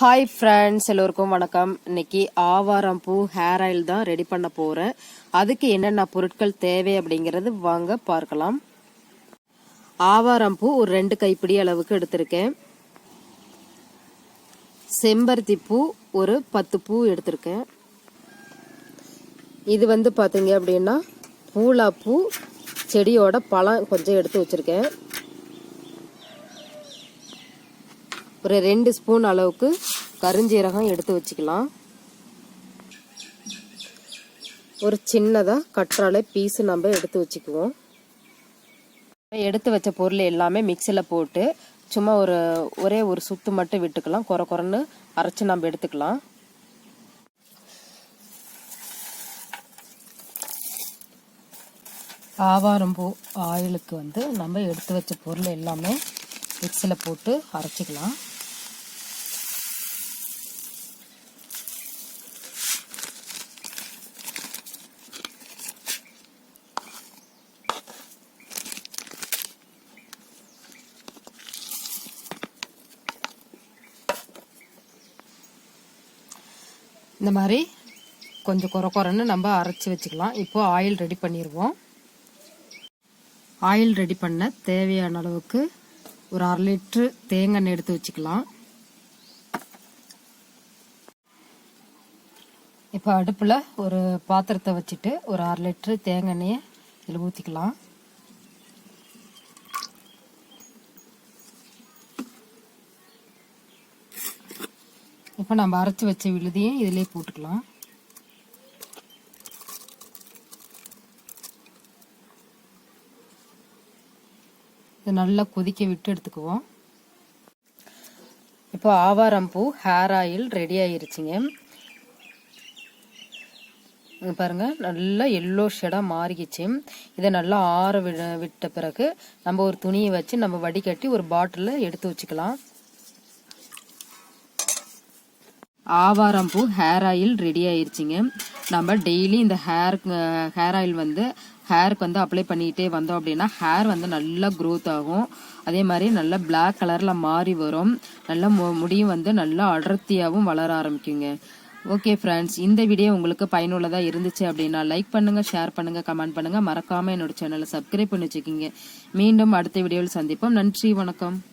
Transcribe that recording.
Hi friends எல்லோருக்கும் வணக்கம். இன்னைக்கு ஆவாரம் பூ ஹேர் ஆயில் தான் ரெடி பண்ண போகிறேன் அதுக்கு என்னென்ன பொருட்கள் தேவை அப்படிங்கிறது வாங்க பார்க்கலாம். ஆவாரம் பூ ஒரு ரெண்டு கைப்பிடி அளவுக்கு எடுத்திருக்கேன். செம்பருத்தி பூ ஒரு பத்து பூ எடுத்திருக்கேன். இது வந்து பார்த்தீங்க அப்படின்னா பூலா பூ செடியோட பழம் கொஞ்சம் எடுத்து வச்சுருக்கேன். ஒரு ரெண்டு ஸ்பூன் அளவுக்கு கருஞ்சீரகம் எடுத்து வச்சுக்கலாம். ஒரு சின்னதாக கற்றாழை பீஸு நம்ம எடுத்து வச்சுக்குவோம். எடுத்து வச்ச பொருள் எல்லாமே மிக்சியில் போட்டு சும்மா ஒரு ஒரே ஒரு சுத்து மட்டும் விட்டுக்கலாம். குறை குறைன்னு அரைச்சி நம்ம எடுத்துக்கலாம். ஆவாரம்பூ ஆயிலுக்கு வந்து நம்ம எடுத்து வச்ச பொருள் எல்லாமே மிக்சியில் போட்டு அரைச்சிக்கலாம். இந்த மாதிரி கொஞ்சம் குறை குறைன்னு நம்ம அரைச்சி வச்சுக்கலாம். இப்போது ஆயில் ரெடி பண்ணிடுவோம் ஆயில் ரெடி பண்ண தேவையான அளவுக்கு ஒரு அரை லிட்ரு தேங்காய் எடுத்து வச்சுக்கலாம். இப்போ அடுப்பில் ஒரு பாத்திரத்தை வச்சுட்டு ஒரு அரை லிட்ரு தேங்காய் எண்ணெயை இதில் ஊற்றிக்கலாம் இப்போ நம்ம அரைச்சி வச்ச விழுதியும் இதிலே போட்டுக்கலாம். இது நல்லா கொதிக்க விட்டு எடுத்துக்குவோம். இப்போ ஆவாரம் பூ ஹேர் ஆயில் ரெடி ஆயிருச்சுங்க. பாருங்க நல்லா எல்லோ ஷேடாக மாறிக்கிச்சு. இதை நல்லா ஆற விட விட்ட பிறகு நம்ம ஒரு துணியை வச்சு நம்ம வடிகட்டி ஒரு பாட்டிலில் எடுத்து வச்சுக்கலாம். ஆவாரம் பூ ஹேர் ஆயில் ரெடி ஆயிடுச்சிங்க நம்ம டெய்லி இந்த ஹேர் ஹேர் ஆயில் வந்து ஹேருக்கு வந்து அப்ளை பண்ணிக்கிட்டே வந்தோம் அப்படின்னா ஹேர் வந்து நல்லா க்ரோத் ஆகும். அதே மாதிரி நல்லா பிளாக் கலரில் மாறி வரும். நல்லா மு- முடியும் வந்து நல்லா அடர்த்தியாகவும் வளர ஆரம்பிக்குங்க. ஓகே ஃப்ரெண்ட்ஸ் இந்த வீடியோ உங்களுக்கு பயனுள்ளதாக இருந்துச்சு அப்படின்னா லைக் பண்ணுங்கள் ஷேர் பண்ணுங்கள் கமெண்ட் பண்ணுங்கள் மறக்காமல் என்னோட சேனலை சப்ஸ்கிரைப் பண்ணி வச்சுக்கிங்க. மீண்டும் அடுத்த வீடியோவில் சந்திப்போம். நன்றி வணக்கம்.